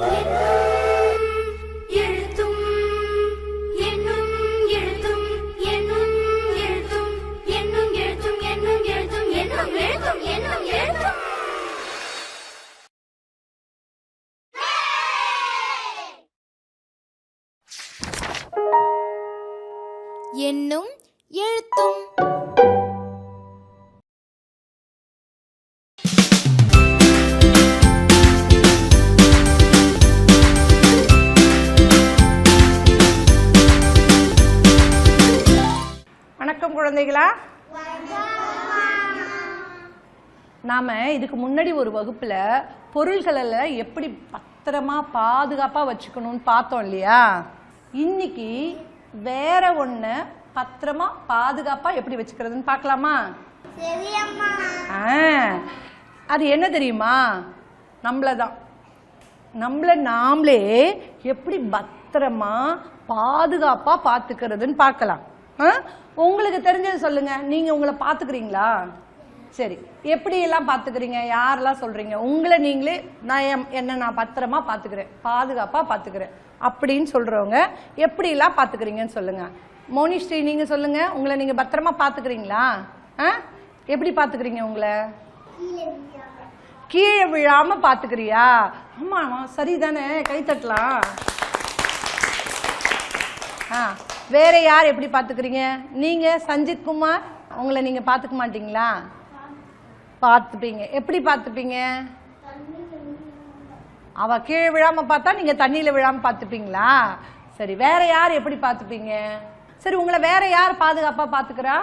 எழுத்தும் முன்னாடி ஒரு வகுப்புல பொருள்களை எப்படி பத்திரமா பாதுகாப்பா வச்சுக்கணும்னு பார்த்தோம் இல்லையா? இன்னைக்கு வேற ஒண்ணு பத்திரமா பாதுகாப்பா எப்படி வச்சுக்கிறதுன்னு பார்க்கலாமா? ஆ, அது என்ன தெரியுமா? நம்மள தான் நம்மள நாமளே எப்படி பத்திரமா பாதுகாப்பா பார்த்துக்கிறதுன்னு பார்க்கலாம்? உங்களுக்கு தெரிஞ்சது சொல்லுங்க. நீங்க உங்களை பார்த்துக்கிறீங்களா சரி எப்படி எல்லாம் பார்த்துக்கிறீங்க? யாரெல்லாம் சொல்றீங்க? உங்களை நீங்களே நான் என்ன நான் பத்திரமா பார்த்துக்கிறேன். பாதுகாப்பா பார்த்துக்கிறேன். அப்படின்னு சொல்றவங்க எப்படி எல்லாம் பார்த்துக்கிறீங்கன்னு சொல்லுங்க. மோனிஸ்ரீ நீங்க சொல்லுங்க. உங்களை நீங்க பத்திரமா பார்த்துக்கிறீங்களா? ஆ? எப்படி பார்த்துக்கிறீங்க உங்களை? கீழே விழாம. பாத்துக்கிறியா ஆமா ஆமா சரிதானே. கை தட்டலாம். ஆ வேற யார் எப்படி பாத்துக்கிறீங்க நீங்க சஞ்சித் குமார் உங்களை நீங்க பாத்துக்க மாட்டீங்களா? பார்த்துப்பீங்க. எப்படி பார்த்துப்பீங்க? அவ கீழே விழாம பார்த்தா நீங்க தண்ணியில விழாம பார்த்துப்பீங்களா? சரி வேற யார் எப்படி பார்த்துப்பீங்க? சரி உங்களை வேற யார் பாதுகாப்பா பாத்துக்கிறா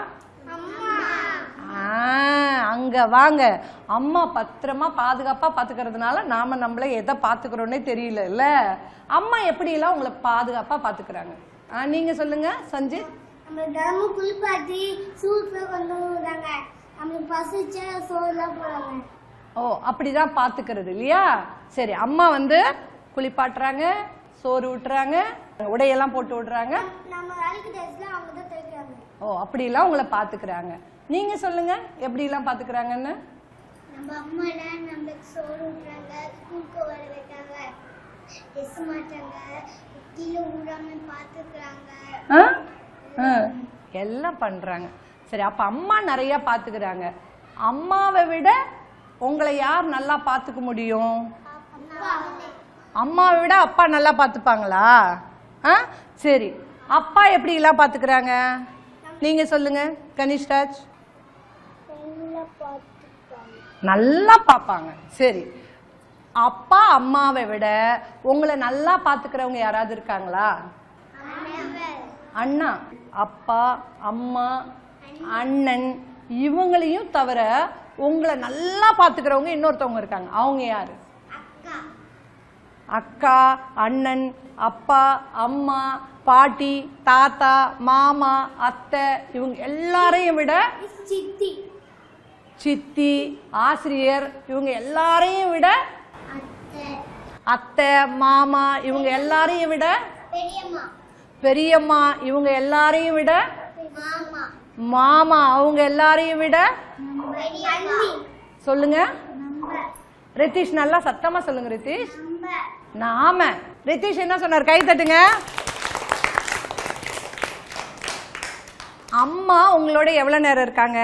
அங்க வாங்க. அம்மா பத்திரமா பாதுகாப்பா பாத்துக்கிறதுனால நாம நம்மள எதை பாத்துக்கிறோன்னே தெரியல இல்ல அம்மா எப்படி எல்லாம் உங்களை பாதுகாப்பா பாத்துக்கிறாங்க ஆ, நீங்க சொல்லுங்க சஞ்சித் குளிப்பாட்டி சூட்ல கொண்டு நம்மளுக்கு பசிச்சா சோறுலாம் போடுறாங்க ஓ அப்படிதான் பாத்துக்கிறது இல்லையா? சரி அம்மா வந்து குளிப்பாட்டுறாங்க சோறு ஊட்டுறாங்க உடையெல்லாம் போட்டு விடுறாங்க. நம்ம வேலைக்கு ட்ரெஸ்லாம் அவங்க தான் தைக்கிறாங்க ஓ அப்படிலாம் உங்களை பாத்துக்கிறாங்க. நீங்க சொல்லுங்க எப்படிலாம் பாத்துக்கிறாங்கன்னு? நம்ம அம்மாலாம் நம்மளுக்கு சோறு விட்டுறாங்க ஸ்கூலுக்கு வர வைக்காங்க ட்ரெஸ் மாட்டாங்க கீழே விடாம பார்த்துக்கிறாங்க ஆ? ஆ. எல்லாம் பண்றாங்க. சரி அப்ப அம்மா நிறைய பாத்துக்கிறாங்க. அம்மாவை விட உங்களை யார் நல்லா பாத்துக்க முடியும்? அம்மாவை விட அப்பா நல்லா பாத்துப்பாங்களா? ஆ? சரி அப்பா எப்படி எல்லாம் பாத்துக்கிறாங்க? நீங்க சொல்லுங்க கனிஷ்ராஜ். நல்லா பார்ப்பாங்க சரி அப்பா அம்மாவை விட உங்களை நல்லா பாத்துக்கிறவங்க யாராவது இருக்காங்களா? அண்ணா. அப்பா அம்மா அண்ணன் இவங்களையும் தவிர உங்களை நல்லா பாத்துக்கிறவங்க இன்னொருத்தவங்க இருக்காங்க. அவங்க யாரு? அக்கா. அண்ணன் அப்பா அம்மா பாட்டி தாத்தா மாமா அத்தை இவங்க எல்லாரையும் விட சித்தி. சித்தி ஆசிரியர் இவங்க எல்லாரையும் விட அத்தை. அத்தை மாமா இவங்க எல்லாரையும் விட பெரியம்மா. பெரியம்மா இவங்க எல்லாரையும் விட மாமா அவங்க எல்லாரையும் விட சொல்லுங்க. ரித்திஷ் நல்லா சத்தமா சொல்லுங்க ரித்திஷ். நாம. ரித்திஷ் என்ன சொன்னார்? கை தட்டுங்க. அம்மா உங்களோட எவ்வளவு நேரம் இருக்காங்க?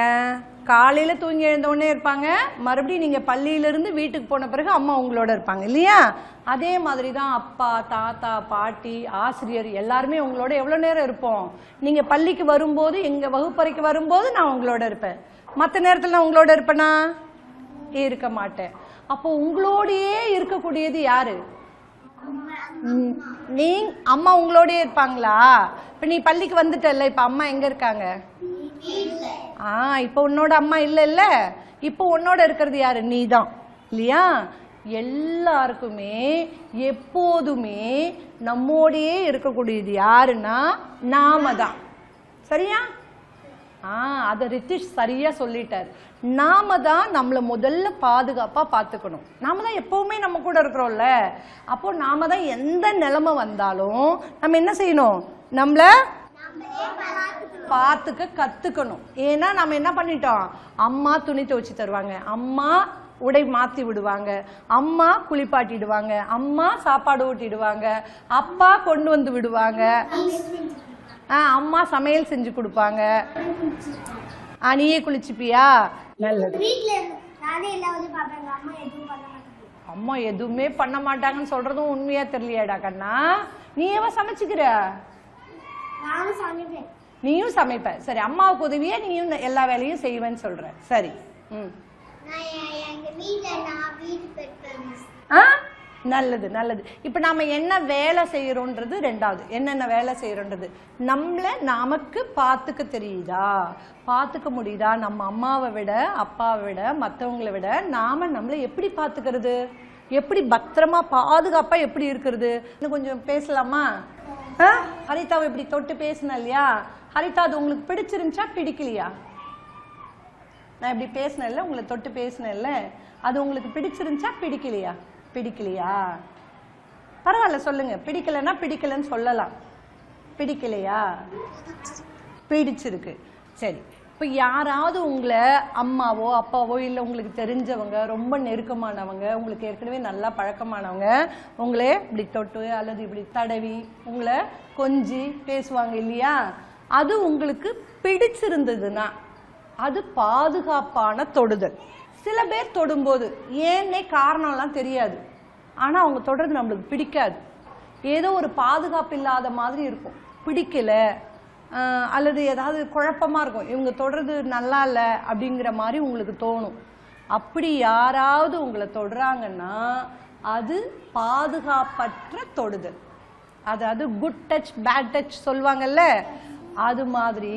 காலையில தூங்கி எழுந்த உடனே இருப்பாங்க. மறுபடியும் நீங்க பள்ளியிலருந்து வீட்டுக்கு போன பிறகு அம்மா உங்களோட இருப்பாங்க இல்லையா? அதே மாதிரி தான் அப்பா தாத்தா பாட்டி ஆசிரியர் எல்லாருமே உங்களோட எவ்வளோ நேரம் இருப்போம்? நீங்கள் பள்ளிக்கு வரும்போது எங்கள் வகுப்பறைக்கு வரும்போது நான் உங்களோட இருப்பேன். மற்ற நேரத்தில் நான் உங்களோட இருப்பேனா? இருக்க மாட்டேன். அப்போ உங்களோடயே இருக்கக்கூடியது யாரு? ம், நீ அம்மா உங்களோடயே இருப்பாங்களா? இப்ப நீ பள்ளிக்கு வந்துட்டல்ல இப்ப அம்மா எங்க இருக்காங்க? ஆ இப்ப உன்னோட அம்மா இல்ல இல்ல இப்போ உன்னோட இருக்கிறது யாரு? நீதான். இல்லையா? எல்லாருக்குமே எப்போதுமே நம்மோடையே இருக்கக்கூடியது யாருன்னா நாம தான் சரியா? ஆ அதை ரித்திஷ் சரியா சொல்லிட்டார். நாம தான் நம்மளை முதல்ல பாதுகாப்பா பார்த்துக்கணும். நாம தான் எப்பவுமே நம்ம கூட இருக்கிறோம்ல. அப்போ நாம தான் எந்த நிலைமை வந்தாலும் நம்ம என்ன செய்யணும்? நம்மள பார்த்துக்க கத்துக்கணும். ஏன்னா நம்ம என்ன பண்ணிட்டோம்? அம்மா துணி துவைச்சு தருவாங்க. அம்மா உடை மாற்றி விடுவாங்க. அம்மா குளிப்பாட்டிடுவாங்க. அம்மா சாப்பாடு ஊட்டிடுவாங்க. அப்பா கொண்டு வந்து விடுவாங்க. ஆ, அம்மா சமையல் செஞ்சு கொடுப்பாங்க. ஆ, நீயே குளிச்சுப்பியா? அம்மா எதுவும் பண்ண மாட்டாங்க. அம்மா எதுவுமே பண்ண மாட்டாங்கன்னு சொல்றதும் உண்மையா தெரியலையாடா கண்ணா. நீ எவ சமைச்சுக்கிற? நீயும் சமைப்ப. சரி அம்மாவுக்கு உதவியே நீயும் எல்லா வேலையும் செய்வேன்னு சொல்ற. சரி. ம். ஆ? நல்லது நல்லது. இப்போ நாம என்ன வேலை செய்யறோன்றது ரெண்டாவது. என்னென்ன வேலை செய்யறோன்றது நம்மள நமக்கு பார்த்துக்க தெரியுதா? பார்த்துக்க முடியுதா? நம்ம அம்மாவை விட அப்பாவை விட மற்றவங்களை விட நாம நம்மளை எப்படி பார்த்துக்கிறது? எப்படி பத்திரமா பாதுகாப்பா எப்படி இருக்கிறது? இன்னும் கொஞ்சம் பேசலாமா? ஆ? ஹரிதாவை இப்படி தொட்டு பேசின இல்லையா? ஹரிதா அது உங்களுக்கு பிடிச்சிருந்துச்சா பிடிக்கலையா? நான் இப்படி பேசினேன்ல உங்களை தொட்டு பேசினேன்ல அது உங்களுக்கு பிடிச்சிருந்துச்சா பிடிக்கலையா? பிடிக்கலையா? பரவாயில்ல சொல்லுங்க. பிடிக்கலன்னா பிடிக்கலன்னு சொல்லலாம். பிடிக்கலையா? பிடிச்சிருக்கு. சரி. இப்போ யாராவது உங்களை அம்மாவோ அப்பாவோ இல்லை உங்களுக்கு தெரிஞ்சவங்க ரொம்ப நெருக்கமானவங்க உங்களுக்கு ஏற்கனவே நல்லா பழக்கமானவங்க உங்களே இப்படி தொட்டு அல்லது இப்படி தடவி உங்களை கொஞ்சி பேசுவாங்க இல்லையா? அது உங்களுக்கு பிடிச்சிருந்ததுன்னா அது பாதுகாப்பான தொடுதல். சில பேர் தொடும்போது ஏன்னே காரணம்லாம் தெரியாது. ஆனால் அவங்க தொடுறது நம்மளுக்கு பிடிக்காது. ஏதோ ஒரு பாதுகாப்பு இல்லாத மாதிரி இருக்கும். பிடிக்கல அல்லது ஏதாவது குழப்பமாக இருக்கும். இவங்க தொடுறது நல்லா இல்லை அப்படிங்கிற மாதிரி உங்களுக்கு தோணும். அப்படி யாராவது உங்களை தொடுறாங்கன்னா அது பாதுகாப்பற்ற தொடுதல். அதாவது குட் டச் பேட் டச் சொல்லுவாங்கல்ல அது மாதிரி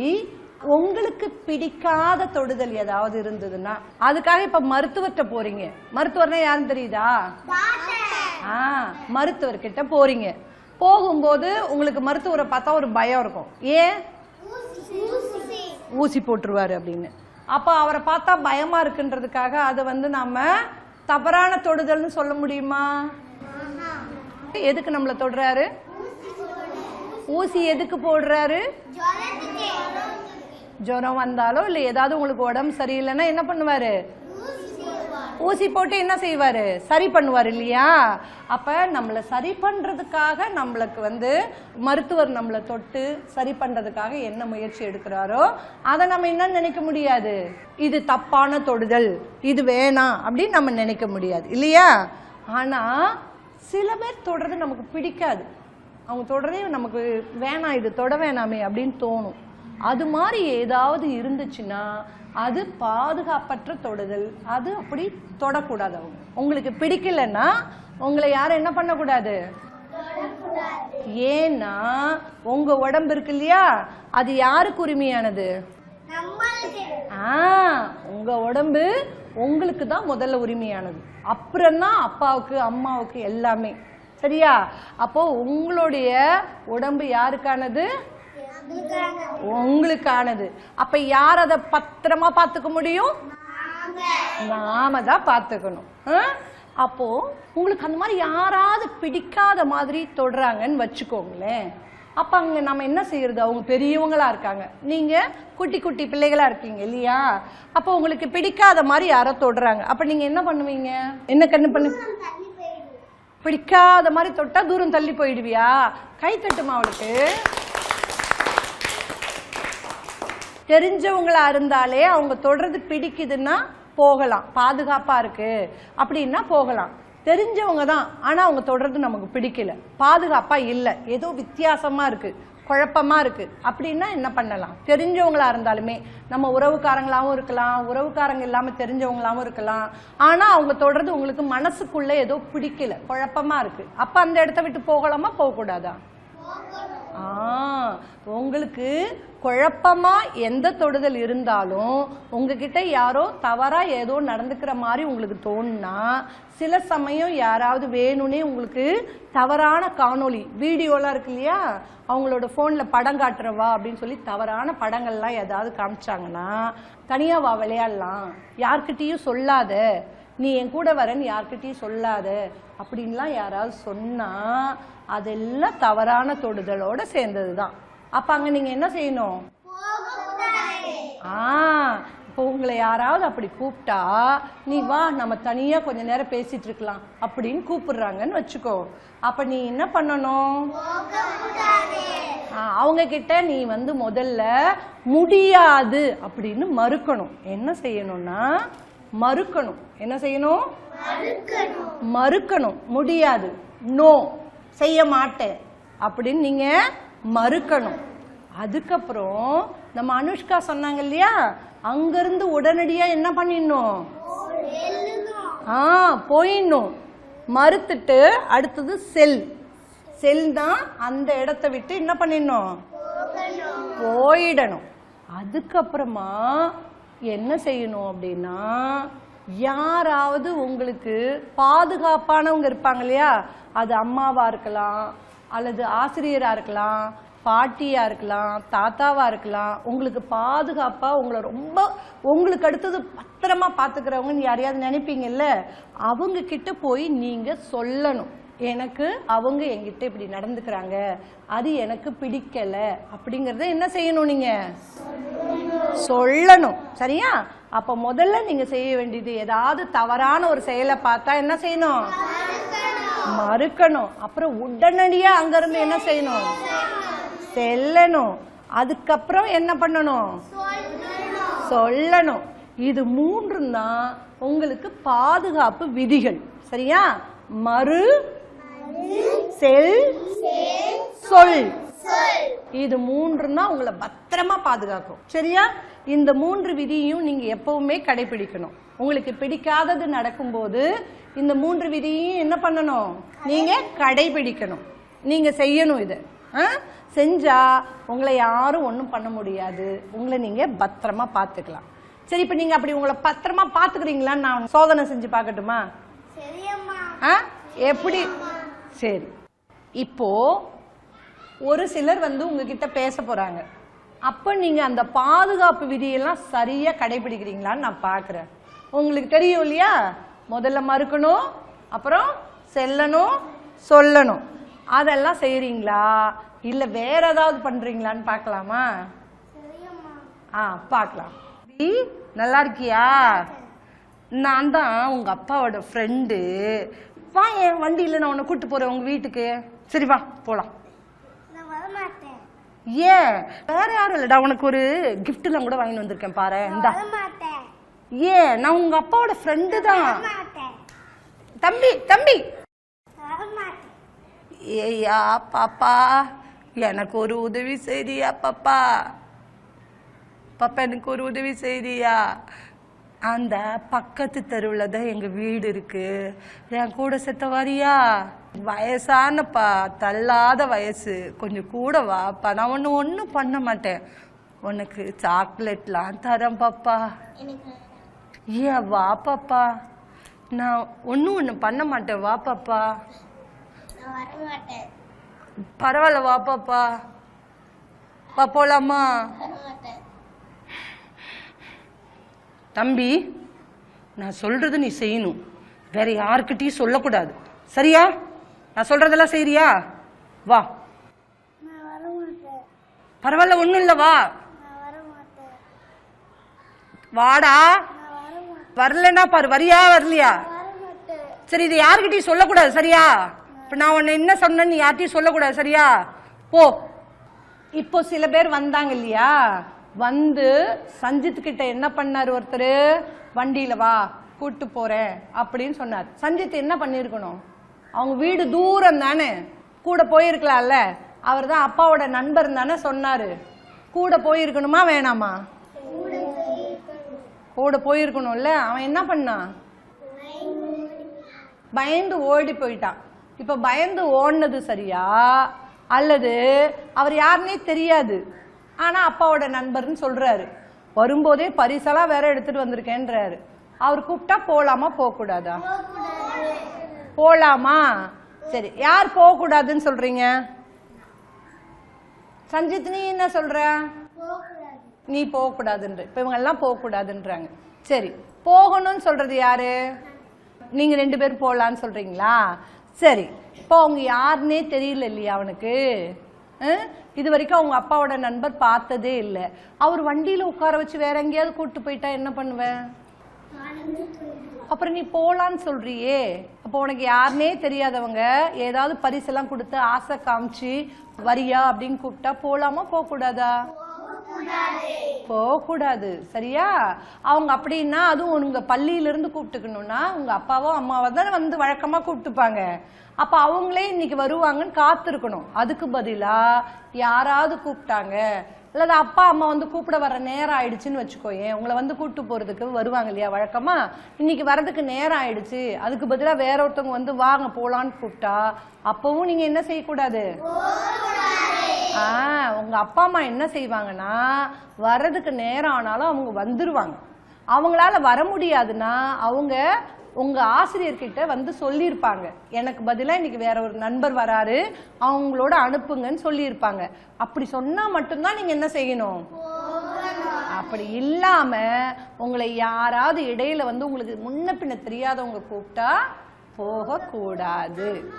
உங்களுக்கு பிடிக்காத தொடுதல் ஏதாவது இருந்ததுன்னா அதுக்காக இப்ப மருத்துவர்கிட்ட போறீங்க. மருத்துவர்னா யாருன்னு தெரியுதா? ஆ மருத்துவர்கிட்ட போறீங்க. போகும்போது உங்களுக்கு மருத்துவரை பார்த்தா ஒரு பயம் இருக்கும். ஏன்? ஊசி. போட்டுருவாரு அப்படின்னு. அப்போ அவரை பார்த்தா பயமா இருக்குன்றதுக்காக அதை வந்து நாம தவறான தொடுதல்னு சொல்ல முடியுமா? எதுக்கு நம்மளை தொடுறாரு? ஊசி எதுக்கு போடுறாரு? ஜுரம் வந்தாலோ இல்லை ஏதாவது உங்களுக்கு உடம்பு சரியில்லைன்னா என்ன பண்ணுவாரு? ஊசி போட்டு என்ன செய்வார்? சரி பண்ணுவார் இல்லையா? அப்போ நம்மளை சரி பண்ணுறதுக்காக நம்மளுக்கு வந்து மருத்துவர் நம்மளை தொட்டு சரி பண்ணுறதுக்காக என்ன முயற்சி எடுக்கிறாரோ அதை நம்ம என்ன நினைக்க முடியாது? இது தப்பான தொடுதல் இது வேணாம் அப்படின்னு நம்ம நினைக்க முடியாது இல்லையா? ஆனால் சில பேர் தொடர்றது நமக்கு பிடிக்காது. அவங்க தொடரே நமக்கு வேணாம் இது தொட வேணாமே அப்படின்னு தோணும். அது மாதிரி ஏதாவது இருந்துச்சுன்னா அது பாதுகாப்பற்ற தொடுதல். அது அப்படி தொடக்கூடாது அவங்க உங்களுக்கு பிடிக்கலன்னா உங்களை யாரும் என்ன பண்ணக்கூடாது? ஏன்னா உங்க உடம்பு இருக்கு இல்லையா? அது யாருக்கு உரிமையானது? உங்க உடம்பு உங்களுக்கு தான் முதல்ல உரிமையானது. அப்புறம் தான் அப்பாவுக்கு அம்மாவுக்கு எல்லாமே. சரியா? அப்போ உங்களுடைய உடம்பு யாருக்கானது? உங்களுக்கானது. அப்ப யார் அதை பத்திரமா பார்த்துக்க முடியும்? நாம. தான் பார்த்துக்கணும்? அப்போ உங்களுக்கு அந்த மாதிரி யாராவது பிடிக்காத மாதிரி தொடுறாங்கன்னு வச்சுக்கோங்களேன். அப்ப அங்க நம்ம என்ன செய்யறது? அவங்க பெரியவங்களா இருக்காங்க. நீங்க குட்டி குட்டி பிள்ளைகளா இருக்கீங்க இல்லையா? அப்போ உங்களுக்கு பிடிக்காத மாதிரி யாரோ தொடுறாங்க. அப்ப நீங்க என்ன பண்ணுவீங்க? என்ன கண்ணு பண்ணு? பிடிக்காத மாதிரி தொட்டா தூரம் தள்ளி போயிடுவியா? கை தட்டுமா அவளுக்கு? தெரிஞ்சவங்களா இருந்தாலே அவங்க தொடர்ந்து பிடிக்குதுன்னா போகலாம். பாதுகாப்பா இருக்கு. அப்படின்னா போகலாம். தெரிஞ்சவங்க தான். ஆனா அவங்க தொடர்ந்து நமக்கு பிடிக்கல. பாதுகாப்பா இல்லை. ஏதோ வித்தியாசமா இருக்கு. குழப்பமா இருக்கு. அப்படின்னா என்ன பண்ணலாம்? தெரிஞ்சவங்களா இருந்தாலுமே நம்ம உறவுக்காரங்களாவும் இருக்கலாம். உறவுக்காரங்க இல்லாம தெரிஞ்சவங்களாவும் இருக்கலாம். ஆனா அவங்க தொடர்ந்து உங்களுக்கு மனசுக்குள்ள ஏதோ பிடிக்கல. குழப்பமா இருக்கு. அப்ப அந்த இடத்த விட்டு போகலாமா? போகக்கூடாதா? உங்களுக்கு குழப்பமா எந்த தொடுதல் இருந்தாலும் உங்ககிட்ட யாரோ தவறா ஏதோ நடந்துக்கிற மாதிரி உங்களுக்கு தோணுனா சில சமயம் யாராவது வேணும்னே உங்களுக்கு தவறான காணொளி வீடியோலாம் இருக்கு இல்லையா? அவங்களோட ஃபோனில் படம் காட்டுறவா அப்படின்னு சொல்லி தவறான படங்கள்லாம் ஏதாவது காமிச்சாங்கன்னா தனியாக வா விளையாடலாம். யார்கிட்டேயும் சொல்லாத நீ என் கூட வரேன்னு யார்கிட்டயும் சொல்லாத அப்படின்லாம் யாராவது சொன்னால் அதெல்லாம் தவறான தொடுதலோடு சேர்ந்தது தான் அப்ப அங்க நீங்க என்ன செய்யணும்? ஆ இப்போ உங்களை யாராவது அப்படி கூப்பிட்டா நீ வா நம்ம தனியா கொஞ்ச நேரம் பேசிட்டு இருக்கலாம் அப்படின்னு கூப்பிடுறாங்கன்னு வச்சுக்கோ. அப்ப நீ என்ன பண்ணணும்? அவங்க கிட்ட நீ வந்து முதல்ல முடியாது அப்படின்னு மறுக்கணும். என்ன செய்யணும்னா மறுக்கணும். என்ன செய்யணும்? மறுக்கணும். முடியாது. நோ. செய்ய மாட்டேன். அப்படின்னு நீங்க மறுக்கணும். அதுக்கப்புறம் நம்ம அனுஷ்கா சொன்னாங்க இல்லையா? அங்கிருந்து உடனடியா என்ன பண்ணிடணும்? ஆ போயிடணும். மறுத்துட்டு அடுத்தது செல். செல் தான் அந்த இடத்த விட்டு என்ன பண்ணிடணும்? போயிடணும். அதுக்கப்புறமா என்ன செய்யணும் அப்படின்னா யாராவது உங்களுக்கு பாதுகாப்பானவங்க இருப்பாங்க இல்லையா? அது அம்மாவா இருக்கலாம் அல்லது ஆசிரியராக இருக்கலாம் பாட்டியாக இருக்கலாம் தாத்தாவாக இருக்கலாம் உங்களுக்கு பாதுகாப்பாக உங்களை ரொம்ப உங்களுக்கு அடுத்தது பத்திரமா பார்த்துக்கிறவங்கன்னு யாரையாவது நினைப்பீங்கல்ல அவங்க கிட்ட போய் நீங்கள் சொல்லணும். எனக்கு அவங்க எங்கிட்ட இப்படி நடந்துக்கிறாங்க அது எனக்கு பிடிக்கல அப்படிங்கிறத என்ன செய்யணும் நீங்க? சொல்லணும். சரியா? அப்ப முதல்ல நீங்க செய்ய வேண்டியது ஏதாவது தவறான ஒரு செயலை பார்த்தா என்ன செய்யணும்? மறுக்கணும். அப்புறம் உடனடியா அங்க இருந்து என்ன செய்யணும்? செல்லணும். அதுக்கப்புறம் என்ன பண்ணணும்? சொல்லணும். இது மூன்றும் தான் உங்களுக்கு பாதுகாப்பு விதிகள். சரியா? மறு செல் சொல். இது மூன்று தான் உங்களை பத்திரமா பாதுகாக்கும். சரியா? இந்த மூன்று விதியும் நீங்க எப்பவுமே கடைபிடிக்கணும். உங்களுக்கு பிடிக்காதது நடக்கும்போது இந்த மூன்று விதியையும் என்ன பண்ணணும்? நீங்க கடைபிடிக்கணும். நீங்க செய்யணும் இது. ஆ? செஞ்சா உங்களை யாரும் ஒன்றும் பண்ண முடியாது. உங்களை நீங்க பத்திரமா பார்த்துக்கலாம். சரி இப்போ நீங்க அப்படி உங்களை பத்திரமா பார்த்துக்கிறீங்களான்னு நான் சோதனை செஞ்சு பார்க்கட்டுமா? ஆ? எப்படி? சரி. இப்போ ஒரு சிலர் வந்து உங்ககிட்ட பேச போறாங்க. அப்ப நீங்க அந்த பாதுகாப்பு விதியெல்லாம் சரியா கடைபிடிக்கிறீங்களான்னு நான் பார்க்கிறேன். உங்களுக்கு தெரியும் இல்லையா? முதல்ல மறுக்கணும் அப்புறம் செல்லணும் சொல்லணும். அதெல்லாம் செய்றீங்களா? இல்ல வேற ஏதாவது பண்றீங்களான்னு பார்க்கலாமா? ஆ பார்க்கலாம். நல்லா இருக்கியா? நான் தான் உங்க அப்பாவோட ஃப்ரெண்டு வா என் வண்டியில் நான் உன்னை கூட்டு போறேன் உங்க வீட்டுக்கு. சரி வா வரமாட்டேன். ஏன்? வேற யாரும் இல்லடா உனக்கு ஒரு எல்லாம் கூட வாங்கி வந்திருக்கேன் பாரு. இந்தா. ஏன் நான் உங்க அப்பாவோட ஃப்ரெண்டு தான். தம்பி தம்பி. ஏய்யா பாப்பா. எனக்கு ஒரு உதவி செய்தியா பாப்பா? பாப்பா எனக்கு ஒரு உதவி செய்தியா? அந்த பக்கத்து தெருவில் தான் எங்கள் வீடு இருக்கு. என் கூட செத்த வாரியா? வயசானப்பா தள்ளாத வயசு. கொஞ்சம் கூட வாப்பா. நான் ஒன்று ஒன்றும் பண்ண மாட்டேன். உனக்கு சாக்லேட்லாம் தரேன் பாப்பா. ஏன் வா பாப்பா. நான் ஒன்றும் ஒன்று பண்ண மாட்டேன். வா பாப்பா. பரவாயில்ல வா பாப்பா. வா போலாமா? தம்பி நான் சொல்றது நீ செய்யணும். வேற யாருக்கிட்டையும் சொல்லக்கூடாது. சரியா? நான் சொல்றதெல்லாம் செய்றியா? வா. பரவாயில்ல ஒண்ணும் இல்ல வா. வாடா. வரலன்னா பாரு வரியா வரலையா? சரி இது யாருக்கிட்டையும் சொல்லக்கூடாது சரியா? இப்ப நான் உன்னை என்ன சொன்னேன்னு யார்கிட்டயும் சொல்லக்கூடாது சரியா? போ. இப்போ சில பேர் வந்தாங்க இல்லையா? வந்து சஞ்சித் கிட்ட என்ன பண்ணாரு ஒருத்தர்? வண்டியில வா கூட்டு போறேன் அப்படின்னு சொன்னார். சஞ்சித் என்ன பண்ணிருக்கணும் அவங்க வீடு தூரம் தானே கூட போயிருக்கலாம்ல? அவர் தான் அப்பாவோட நண்பர் தானே சொன்னாரு. கூட போயிருக்கணுமா வேணாமா? கூட போயிருக்கணும்ல அவன் என்ன பண்ணான் பயந்து ஓடி போயிட்டான் இப்ப பயந்து ஓடினது சரியா? அல்லது அவர் யாருன்னே தெரியாது. ஆனா அப்பாவோட நண்பர்னு சொல்றாரு. வரும்போதே பரிசெல்லாம் வேற எடுத்துட்டு வந்திருக்கேன்றாரு. அவர் கூப்பிட்டா போலாமா போகக்கூடாதா? போகலாமா போலாமா? சரி யார் போகக்கூடாதுன்னு சொல்றீங்க? சஞ்சித் நீ என்ன சொல்ற? நீ போகக்கூடாதுன்ற. இப்போ இவங்கெல்லாம் போகக்கூடாதுன்றாங்க. சரி போகணும்னு சொல்கிறது யாரு? நீங்கள் ரெண்டு பேரும் போகலான்னு சொல்கிறீங்களா சரி இப்போ அவங்க யாருன்னே தெரியல இல்லையா அவனுக்கு? இது வரைக்கும் அவங்க அப்பாவோட நண்பர் பார்த்ததே இல்லை. அவர் வண்டியில் உட்கார வச்சு வேற எங்கேயாவது கூப்பிட்டு போயிட்டா என்ன பண்ணுவேன் அப்புறம் நீ போகலான்னு சொல்றியே. அப்போ உனக்கு யாருனே தெரியாதவங்க ஏதாவது பரிசெல்லாம் கொடுத்து ஆசை காமிச்சு வரியா அப்படின்னு கூப்பிட்டா போகலாமா போகக்கூடாதா? போகக்கூடாது. சரியா? அவங்க அப்படின்னா அதுவும் உங்க பள்ளியில இருந்து கூப்பிட்டுக்கணும்னா உங்க அப்பாவோ அம்மாவோ தானே வந்து வழக்கமா கூப்பிட்டுப்பாங்க. அப்ப அவங்களே இன்னைக்கு வருவாங்கன்னு காத்திருக்கணும். அதுக்கு பதிலா யாராவது கூப்பிட்டாங்க. அல்லது அப்பா அம்மா வந்து கூப்பிட வர நேரம் ஆயிடுச்சுன்னு வச்சுக்கோயேன். உங்களை வந்து கூப்பிட்டு போறதுக்கு வருவாங்க இல்லையா வழக்கமா? இன்னைக்கு வரதுக்கு நேரம் ஆயிடுச்சு. அதுக்கு பதிலா வேற ஒருத்தவங்க வந்து வாங்க போலான்னு கூப்பிட்டா அப்பவும் நீங்க என்ன செய்யக்கூடாது? உங்க அப்பா அம்மா என்ன செய்வாங்கன்னா வர்றதுக்கு நேரம் ஆனாலும் அவங்க வந்துருவாங்க. அவங்களால வர முடியாதுன்னா அவங்க உங்க ஆசிரியர்கிட்ட வந்து சொல்லியிருப்பாங்க. எனக்கு பதிலாக இன்னைக்கு வேற ஒரு நண்பர் வராரு அவங்களோட அனுப்புங்கன்னு சொல்லியிருப்பாங்க. அப்படி சொன்னா மட்டும்தான் நீங்க என்ன செய்யணும்? அப்படி இல்லாம உங்களை யாராவது இடையில வந்து உங்களுக்கு முன்ன பின்ன தெரியாதவங்க கூப்பிட்டா போகக்கூடாது.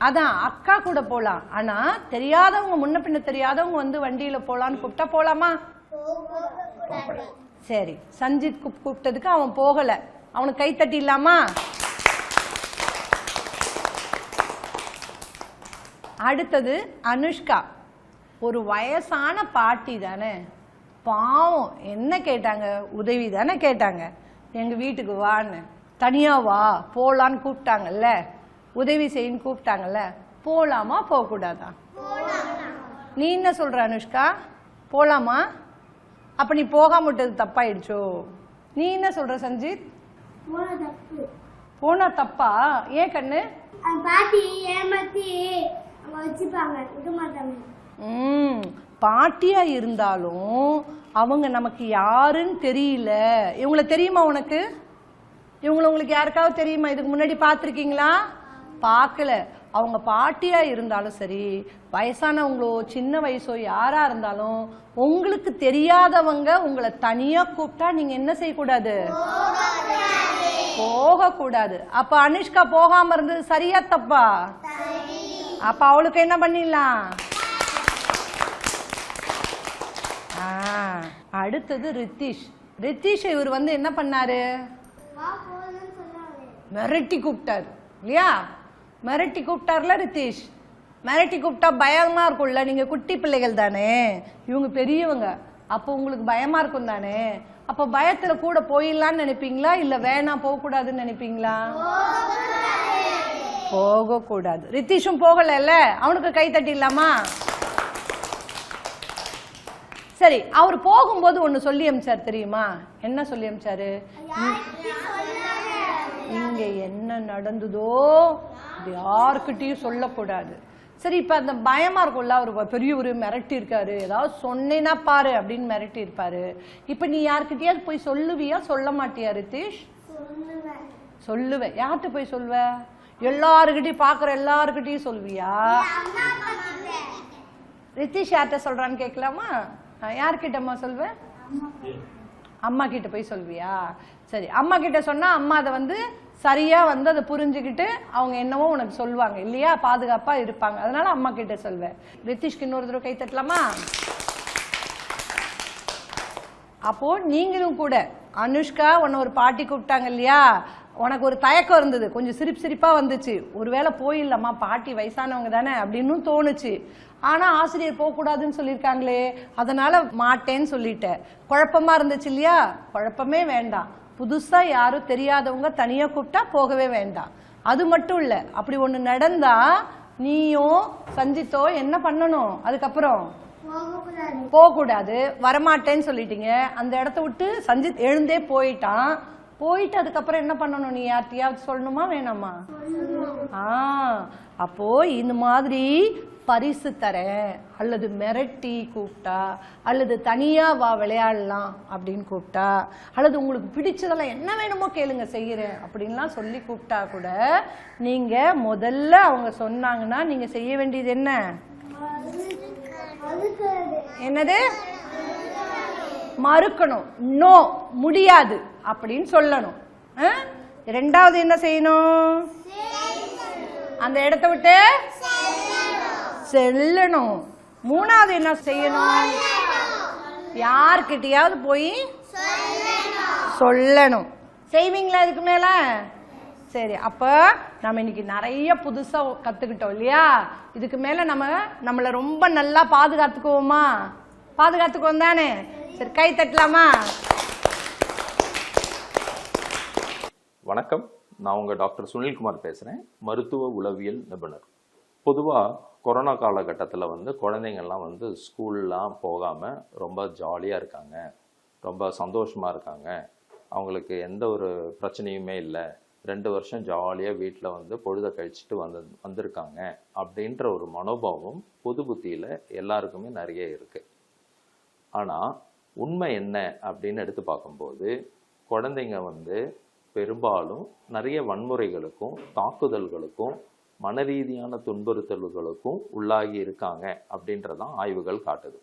அதான் அக்கா கூட போலாம். ஆனா தெரியாதவங்க முன்ன பின்ன தெரியாதவங்க வந்து வண்டியில போலான்னு கூப்பிட்டா போலாமா? சரி சஞ்சித் கூப் கூப்பிட்டதுக்கு அவன் போகல. அவனுக்கு கை தட்டிடலாமா? அடுத்தது அனுஷ்கா. ஒரு வயசான பாட்டி தானே. பாவம் என்ன கேட்டாங்க? உதவி தானே கேட்டாங்க. எங்க வீட்டுக்கு வான்னு. தனியா வா போலான்னு கூப்பிட்டாங்கல்ல. உதவி செய்யுன்னு கூப்பிட்டாங்கல்ல போலாமா போகக்கூடாதா? நீ என்ன சொல்ற அனுஷ்கா? போலாமா? அப்ப நீ போகாம விட்டது தப்பாயிடுச்சோ? நீ என்ன சொல்ற சஞ்சித்? போனா தப்பா? ஏன் கண்ணு? பாட்டி ஏமாத்தி ம் பாட்டியா இருந்தாலும் அவங்க நமக்கு யாருன்னு தெரியல. இவங்கள தெரியுமா உனக்கு? இவங்களை உங்களுக்கு யாருக்காவது தெரியுமா? இதுக்கு முன்னாடி பார்த்துருக்கீங்களா? பார்க்கல. அவங்க பாட்டியா இருந்தாலும் சரி வயசானவங்களோ சின்ன வயசோ யாரா இருந்தாலும் உங்களுக்கு தெரியாதவங்க உங்களை தனியா கூப்பிட்டா நீங்க என்ன செய்யக்கூடாது? போகக்கூடாது. அப்ப அனுஷ்கா போகாம இருந்தது சரியா தப்பா? அப்ப அவளுக்கு என்ன பண்ணிடலாம்? ஆ, அடுத்தது ரித்திஷ். ரித்திஷ் இவர் வந்து என்ன பண்ணாரு? மிரட்டி கூப்பிட்டாரு. இல்லையா? மிரட்டி கூப்பிட்டார்ல ரித்தீஷ் மிரட்டி கூப்பிட்டா பயமா இருக்கும்ல நீங்க குட்டி பிள்ளைகள் தானே. இவங்க பெரியவங்க. அப்போ உங்களுக்கு பயமா இருக்கும் தானே. அப்ப பயத்துல கூட போயிடலாம்னு நினைப்பீங்களா? இல்ல வேணாம் போக கூடாதுன்னு நினைப்பீங்களா? போக கூடாது போகலைல்ல போகலல்ல? அவனுக்கு கை தட்டிடலாமா? சரி அவர் போகும்போது ஒண்ணு சொல்லி அமிச்சார் தெரியுமா? என்ன சொல்லி அமிச்சாரு? இங்க என்ன நடந்ததோ இது யாருக்கிட்டையும் சொல்லக்கூடாது. சரி இப்ப அந்த பயமா இருக்கும்ல அவர் பெரியவர் மிரட்டி இருக்காரு ஏதாவது சொன்னேன்னா பாரு அப்படின்னு மிரட்டி இருப்பாரு இப்ப நீ யார்கிட்டயாவது போய் சொல்லுவியா? சொல்ல மாட்டியா ரித்தீஷ்? சொல்லுவேன். யார்கிட்ட போய் சொல்வ எல்லாருக்கிட்டையும் பாக்குற எல்லாருக்கிட்டையும் சொல்வியா ரித்தீஷ் யார்கிட்ட சொல்றான்னு கேட்கலாமா யார்கிட்டம்மா சொல்வ அம்மா கிட்ட போய் சொல்வியா சரி அம்மா கிட்ட சொன்னா அம்மா அதை வந்து சரியா வந்து அதை புரிஞ்சுக்கிட்டு அவங்க என்னவோ உனக்கு சொல்லுவாங்க. இல்லையா? பாதுகாப்பா இருப்பாங்க. அதனால அம்மா கிட்ட சொல்வேன் ரித்திஷ்க்கு இன்னொரு தடவை கை தட்டலாமா? அப்போ நீங்களும் கூட அனுஷ்கா உன்னை ஒரு பாட்டி கூப்பிட்டாங்க இல்லையா? உனக்கு ஒரு தயக்கம் இருந்தது. கொஞ்சம் சிரிப்பு சிரிப்பா வந்துச்சு. ஒருவேளை போயிடலாமா? பாட்டி வயசானவங்க தானே அப்படின்னு தோணுச்சு. ஆனா ஆசிரியர் போகக்கூடாதுன்னு சொல்லியிருக்காங்களே. அதனால மாட்டேன்னு சொல்லிட்டேன் குழப்பமா இருந்துச்சு இல்லையா? குழப்பமே வேண்டாம். புதுசா யாரும் தெரியாதவங்க தனியா கூப்பிட்டா போகவே வேண்டாம். அது மட்டும் இல்ல அப்படி ஒண்ணு நடந்தா நீயும் சஞ்சித்தோ என்ன பண்ணணும்? அதுக்கப்புறம் போகக்கூடாது. போகக்கூடாது. வரமாட்டேன்னு சொல்லிட்டீங்க. அந்த இடத்த விட்டு சஞ்சித் எழுந்தே போயிட்டான். போயிட்டு அதுக்கப்புறம் என்ன பண்ணணும் நீ? யார்கிட்டயாவது சொல்லணுமா? வேணாமா? ஆ அப்போ இந்த மாதிரி பரிசு தரேன் அல்லது மிரட்டி கூப்பிட்டா அல்லது தனியா வா விளையாடலாம் அப்படின்னு கூப்பிட்டா அல்லது உங்களுக்கு பிடிச்சதெல்லாம் என்ன வேணுமோ கேளுங்க செய்கிறேன் அப்படின்லாம் சொல்லி கூப்பிட்டா கூட நீங்க முதல்ல அவங்க சொன்னாங்கன்னா நீங்க செய்ய வேண்டியது என்ன? என்னது? மறுக்கணும். நோ முடியாது அப்படின்னு சொல்லணும். ஆ? ரெண்டாவது என்ன செய்யணும்? அந்த இடத்த விட்டு செல்லணும். மூணாவது என்ன செய்யணும்? யார்கிட்டயாவது போய் சொல்லணும். செய்வீங்களா இதுக்கு மேல? சரி அப்போ நம்ம இன்னைக்கு நிறைய புதுசாக கற்றுக்கிட்டோம் இல்லையா? இதுக்கு மேலே நம்ம நம்மளை ரொம்ப நல்லா பாதுகாத்துக்குவோமா? பாதுகாத்துக்குவோம் தானே? சரி கை தட்டலாமா? வணக்கம். நான் உங்கள் டாக்டர் சுனில்குமார் பேசுகிறேன் மருத்துவ உளவியல் நிபுணர். பொதுவாக கொரோனா காலகட்டத்தில் வந்து குழந்தைங்கள்லாம் வந்து ஸ்கூல்லாம் போகாமல் ரொம்ப ஜாலியாக இருக்காங்க. ரொம்ப சந்தோஷமாக இருக்காங்க. அவங்களுக்கு எந்த ஒரு பிரச்சனையுமே இல்லை. ரெண்டு வருஷம் ஜாலியாக வீட்டில் வந்து பொழுத கழிச்சிட்டு வந்து வந்திருக்காங்க. அப்படின்ற ஒரு மனோபாவம் பொது புத்தியில் எல்லாருக்குமே நிறைய இருக்குது ஆனால் உண்மை என்ன அப்படின்னு எடுத்து பார்க்கும்போது குழந்தைங்க வந்து பெரும்பாலும் நிறைய வன்முறைகளுக்கும் தாக்குதல்களுக்கும் மன ரீதியான துன்புறுத்தல்களுக்கும் உள்ளாகி இருக்காங்க அப்படின்றதான் ஆய்வுகள் காட்டுது.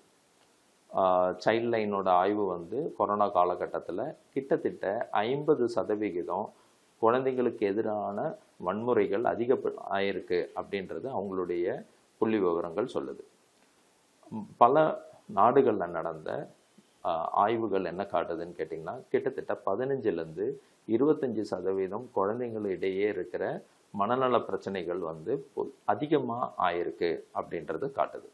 சைல்ட் லைனோட ஆய்வு வந்து கொரோனா காலகட்டத்தில் கிட்டத்தட்ட ஐம்பது சதவிகிதம் குழந்தைங்களுக்கு எதிரான வன்முறைகள் அதிக ஆயிருக்கு அப்படின்றது அவங்களுடைய புள்ளி விவரங்கள் சொல்லுது. பல நாடுகளில் நடந்த ஆய்வுகள் என்ன காட்டுதுன்னு கேட்டிங்கன்னா கிட்டத்தட்ட பதினஞ்சுலேருந்து இருபத்தஞ்சி சதவீதம் குழந்தைங்களிடையே இருக்கிற மனநல பிரச்சனைகள் வந்து அதிகமாக ஆயிருக்கு அப்படின்றது காட்டுது.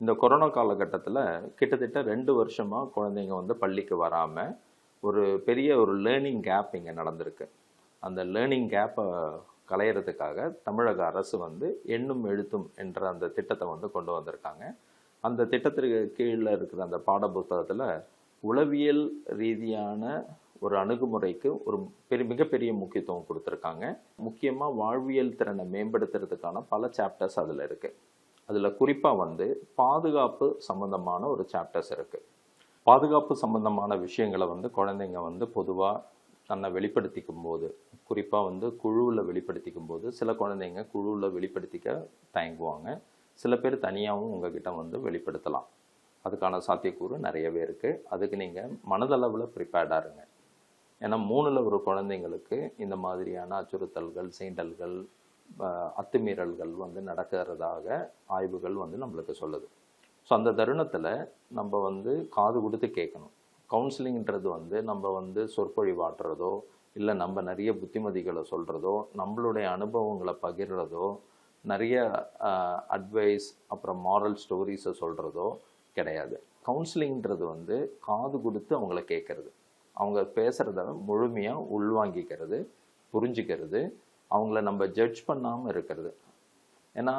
இந்த கொரோனா காலகட்டத்தில் கிட்டத்தட்ட ரெண்டு வருஷமாக குழந்தைங்க வந்து பள்ளிக்கு வராமல் ஒரு பெரிய ஒரு லேர்னிங் கேப் இங்கே நடந்திருக்கு. அந்த லேர்னிங் கேப்பை களையிறதுக்காக தமிழக அரசு வந்து எண்ணும் எழுத்தும் என்ற அந்த திட்டத்தை வந்து கொண்டு வந்திருக்காங்க. அந்த திட்டத்திற்கு கீழே இருக்கிற அந்த பாடப்புத்தகத்தில் உளவியல் ரீதியான ஒரு அணுகுமுறைக்கு ஒரு பெரிய மிகப்பெரிய முக்கியத்துவம் கொடுத்துருக்காங்க. முக்கியமாக வாழ்வியல் திறனை மேம்படுத்துறதுக்கான பல சாப்டர்ஸ் அதில் இருக்குது அதில் குறிப்பாக வந்து பாதுகாப்பு சம்பந்தமான ஒரு சாப்டர்ஸ் இருக்குது பாதுகாப்பு சம்பந்தமான விஷயங்களை வந்து குழந்தைங்க வந்து பொதுவாக தன்னை வெளிப்படுத்திக்கும் போது குறிப்பாக வந்து குழுவில் வெளிப்படுத்திக்கும் போது சில குழந்தைங்க குழுவில் வெளிப்படுத்திக்க தயங்குவாங்க. சில பேர் தனியாகவும் உங்ககிட்ட வந்து வெளிப்படுத்தலாம். அதுக்கான சாத்தியக்கூறு நிறையவே இருக்குது அதுக்கு நீங்கள் மனதளவில் ப்ரிப்பேர்டாக இருங்க. ஏன்னா மூணில் ஒரு குழந்தைங்களுக்கு இந்த மாதிரியான அச்சுறுத்தல்கள் சீண்டல்கள் அத்துமீறல்கள் வந்து நடக்கிறதாக ஆய்வுகள் வந்து நம்மளுக்கு சொல்லுது. ஸோ அந்த தருணத்தில் நம்ம வந்து காது கொடுத்து கேட்கணும். கவுன்சிலிங்கிறது வந்து நம்ம வந்து சொற்பொழிவாட்டுறதோ இல்லை நம்ம நிறைய புத்திமதிகளை சொல்கிறதோ நம்மளுடைய அனுபவங்களை பகிர்றதோ நிறைய அட்வைஸ் அப்புறம் மாரல் ஸ்டோரிஸை சொல்கிறதோ கிடையாது. கவுன்சிலிங்கிறது வந்து காது கொடுத்து அவங்கள கேட்குறது. அவங்க பேசுகிறத முழுமையாக உள்வாங்கிக்கிறது புரிஞ்சுக்கிறது அவங்கள நம்ம ஜட்ஜ் பண்ணாமல் இருக்கிறது. ஏன்னா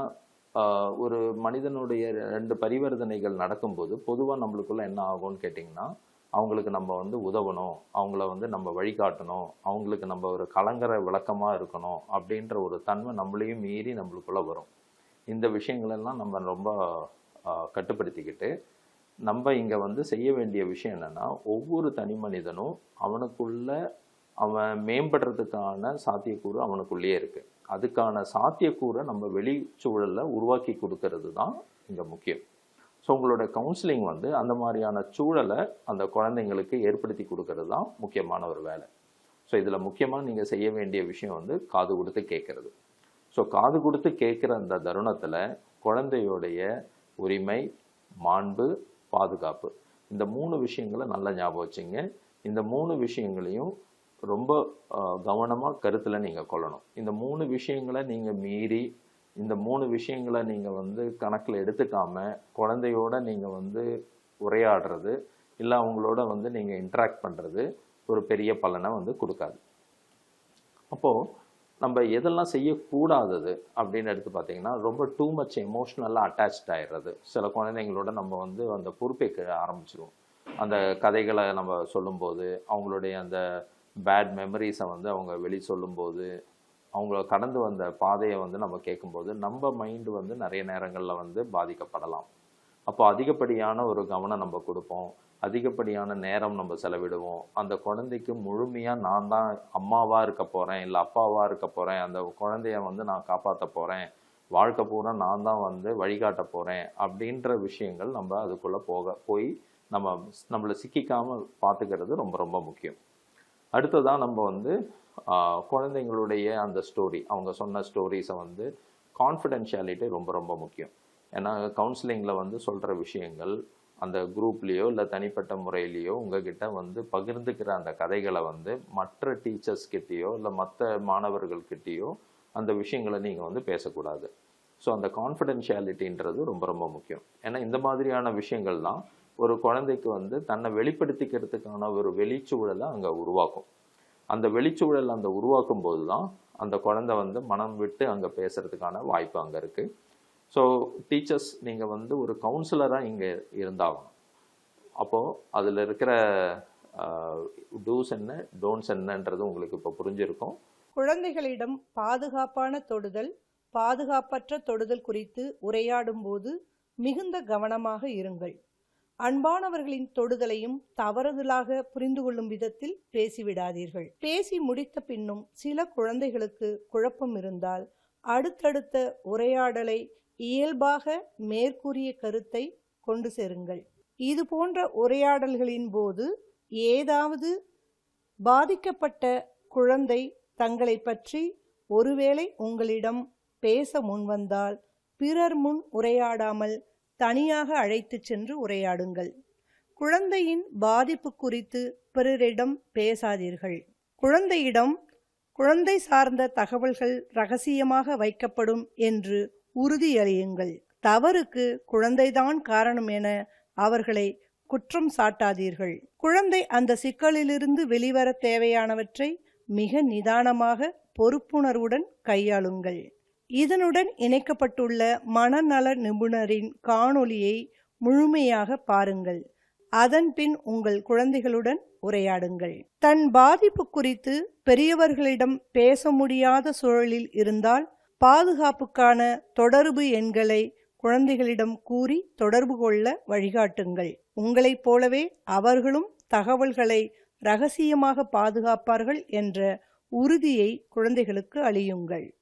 ஒரு மனிதனுடைய ரெண்டு பரிவர்த்தனைகள் நடக்கும்போது பொதுவாக நம்மளுக்குள்ள என்ன ஆகும்னு கேட்டிங்கன்னா அவங்களுக்கு நம்ம வந்து உதவணும் அவங்கள வந்து நம்ம வழிகாட்டணும் அவங்களுக்கு நம்ம ஒரு கலங்கர விளக்கமாக இருக்கணும் அப்படின்ற ஒரு தன்மை நம்மளையும் மீறி நம்மளுக்குள்ளே வரும். இந்த விஷயங்களெல்லாம் நம்ம ரொம்ப கட்டுப்படுத்திக்கிட்டு நம்ம இங்கே வந்து செய்ய வேண்டிய விஷயம் என்னென்னா ஒவ்வொரு தனி மனிதனும் அவனுக்குள்ள அவன் மேம்படுறதுக்கான சாத்தியக்கூறு அவனுக்குள்ளேயே இருக்குது அதுக்கான சாத்தியக்கூறை நம்ம வெளிச்சூழல்ல உருவாக்கி கொடுக்கறது தான் இங்கே முக்கியம். ஸோ உங்களோட கவுன்சிலிங் வந்து அந்த மாதிரியான சூழலை அந்த குழந்தைங்களுக்கு ஏற்படுத்தி கொடுக்கறது தான் முக்கியமான ஒரு வேலை. ஸோ இதில் முக்கியமாக நீங்கள் செய்ய வேண்டிய விஷயம் வந்து காது கொடுத்து கேட்குறது. ஸோ காது கொடுத்து கேட்குற அந்த தருணத்தில் குழந்தையோடைய உரிமை மாண்பு பாதுகாப்பு. இந்த மூணு விஷயங்களை நல்லா ஞாபகம் வச்சுங்க. இந்த மூணு விஷயங்களையும் ரொம்ப கவனமாக கருத்தில் நீங்கள் கொள்ளணும். இந்த மூணு விஷயங்களை நீங்கள் மீறி இந்த மூணு விஷயங்களை நீங்கள் வந்து கணக்கில் எடுத்துக்காம குழந்தையோட நீங்கள் வந்து உரையாடுறது இல்லை அவங்களோட வந்து நீங்கள் இன்ட்ராக்ட் பண்ணுறது ஒரு பெரிய பலனை வந்து கொடுக்காது. அப்போது நம்ம எதெல்லாம் செய்யக்கூடாதது அப்படின்னு எடுத்து பார்த்தீங்கன்னா ரொம்ப டூ மச் எமோஷ்னலாக அட்டாச்ட் ஆகிடுறது சில குழந்தைங்களோட நம்ம வந்து அந்த பொறுப்பேற்க ஆரம்பிச்சிருவோம். அந்த கதைகளை நம்ம சொல்லும்போது அவங்களுடைய அந்த பேட் மெமரிஸை வந்து அவங்க வெளி சொல்லும்போது அவங்கள கடந்து வந்த பாதையை வந்து நம்ம கேட்கும்போது நம்ம மைண்டு வந்து நிறைய நேரங்களில் வந்து பாதிக்கப்படலாம். அப்போ அதிகப்படியான ஒரு கவனம் நம்ம கொடுப்போம். அதிகப்படியான நேரம் நம்ம செலவிடுவோம். அந்த குழந்தைக்கு முழுமையாக நான் தான் அம்மாவாக இருக்க போகிறேன் இல்லை அப்பாவாக இருக்க போகிறேன் அந்த குழந்தைய வந்து நான் காப்பாற்ற போகிறேன் வாழ்க்கை பூரா நான் தான் வந்து வழிகாட்ட போகிறேன் அப்படின்ற விஷயங்கள் நம்ம அதுக்குள்ளே போக போய் நம்ம நம்மளை சிக்கிக்காமல் பார்த்துக்கிறது ரொம்ப ரொம்ப முக்கியம். அடுத்ததாக நம்ம வந்து குழந்தைங்களுடைய அந்த ஸ்டோரி அவங்க சொன்ன ஸ்டோரிஸை வந்து கான்ஃபிடென்ஷியாலிட்டி ரொம்ப ரொம்ப முக்கியம். ஏன்னா கவுன்சிலிங்கில் வந்து சொல்கிற விஷயங்கள் அந்த குரூப்லேயோ இல்லை தனிப்பட்ட முறையிலேயோ உங்ககிட்ட வந்து பகிர்ந்துக்கிற அந்த கதைகளை வந்து மற்ற டீச்சர்ஸ் கிட்டேயோ இல்லை மற்ற மாணவர்கள்கிட்டேயோ அந்த விஷயங்களை நீங்கள் வந்து பேசக்கூடாது. ஸோ அந்த கான்ஃபிடென்ஷியாலிட்டின்றது ரொம்ப ரொம்ப முக்கியம். ஏன்னா இந்த மாதிரியான விஷயங்கள் தான் ஒரு குழந்தைக்கு வந்து தன்னை வெளிப்படுத்திக்கிறதுக்கான ஒரு வெளிச்சூழலை அங்கே உருவாக்கும். அந்த வெளிச்சூழல் அந்த உருவாக்கும் போது தான் அந்த குழந்தை வந்து மனம் விட்டு அங்கே பேசுகிறதுக்கான வாய்ப்பு அங்கே இருக்குது ஸோ டீச்சர்ஸ் நீங்கள் வந்து ஒரு கவுன்சிலராக இங்கே இருந்தாகணும். அப்போது அதில் இருக்கிற டூஸ் என்ன டோன்ட்ஸ் என்னன்றது உங்களுக்கு இப்போ புரிஞ்சிருக்கும். குழந்தைகளிடம் பாதுகாப்பான தொடுதல் பாதுகாப்பற்ற தொடுதல் குறித்து உரையாடும் போது மிகுந்த கவனமாக இருங்கள். அன்பானவர்களின் தொடுதலையும் தவறுதலாக புரிந்து கொள்ளும் விதத்தில் பேசிவிடாதீர்கள். பேசி முடித்த பின்னும் சில குழந்தைகளுக்கு குழப்பம் இருந்தால் அடுத்தடுத்த உரையாடலை இயல்பாக மேற்கூறிய கருத்தை கொண்டு சேருங்கள். இது போன்ற உரையாடல்களின் போது ஏதாவது பாதிக்கப்பட்ட குழந்தை தங்களை பற்றி ஒருவேளை உங்களிடம் பேச முன்வந்தால் பிறர் முன் உரையாடாமல் தனியாக அழைத்துச் சென்று உரையாடுங்கள். குழந்தையின் பாதிப்பு குறித்து பிறரிடம் பேசாதீர்கள். குழந்தையிடம் குழந்தை சார்ந்த தகவல்கள் ரகசியமாக வைக்கப்படும் என்று உறுதியளியுங்கள். தவறுக்கு குழந்தைதான் காரணம் என அவர்களை குற்றம் சாட்டாதீர்கள். குழந்தை அந்த சிக்கலிலிருந்து வெளிவர தேவையானவற்றை மிக நிதானமாக பொறுப்புணர்வுடன் கையாளுங்கள். இதனுடன் இணைக்கப்பட்டுள்ள மனநல நிபுணரின் காணொளியை முழுமையாக பாருங்கள். அதன்பின் உங்கள் குழந்தைகளுடன் உரையாடுங்கள். தன் பாதிப்பு குறித்து பெரியவர்களிடம் பேச முடியாத சூழலில் இருந்தால் பாதுகாப்புக்கான தொடர்பு எண்களை குழந்தைகளிடம் கூறி தொடர்பு கொள்ள வழிகாட்டுங்கள். உங்களைப் போலவே அவர்களும் தகவல்களை ரகசியமாக பாதுகாப்பார்கள் என்ற உறுதியை குழந்தைகளுக்கு அளியுங்கள்.